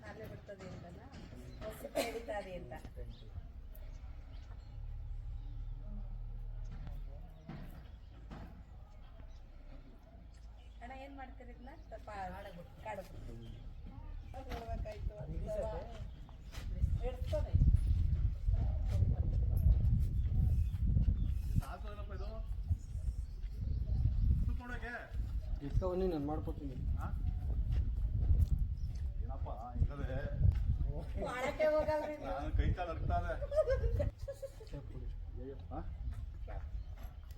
ಶಾಲೆ ಬರ್ತದೆ ಹೊಸ ನಡೀತದೆ ಅಂತ ಅಣ್ಣ ಏನು ಮಾಡ್ತೀರಿ ಇದನ್ನ ಸ್ವಲ್ಪ ಕಾಡಬೇಕು ನೋಡ್ಬೇಕಾಯ್ತು ಒಂದ್ಸಲ. ಇಟ್ಕೊಂಡು ನಾನು ಮಾಡ್ಕೊತೀನಿ? ಏನಪ್ಪ ಹಿಂಗದೆ. ನಾನು ಕೈ ಕಾಲು ಅರ್ಕ್ತಾದೆ ಟೇಪ್ ಕೊಡಿ ಹಾ?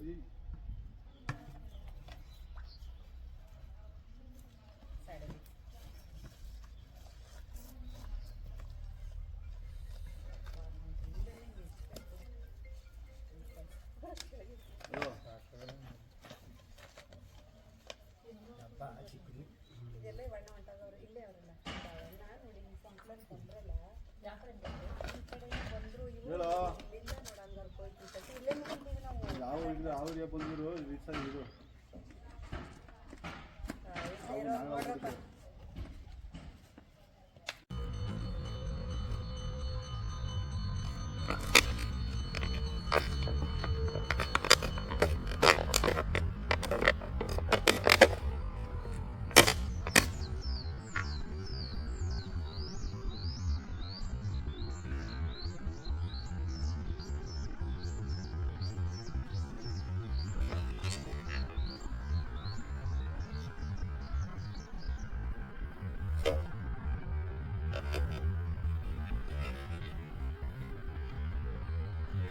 ಈ ಸೈಡಲ್ಲಿ. ಇದು. ಇದೆಲ್ಲ ಬಣ್ಣ ಹೊಂಟಾಗವ್ರು ಇಲ್ಲೇ ನಾನು ನೋಡಿ ಈ ಸಂಕ್ಲನ್ ಬಂದ್ರಲ್ಲ ಈ ಕಡೆ ಬಂದ್ರು. ಇಲ್ಲಿಂದ ಹೋಯ್ತು ಸತಿ ಇಲ್ಲೇ ನೋಡಿದ್ವಿ ನಾವು ಯಾವ ಇಲ್ಲ ಬಂದಿರು ಇದು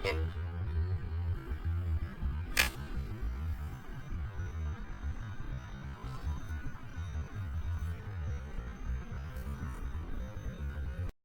Republican.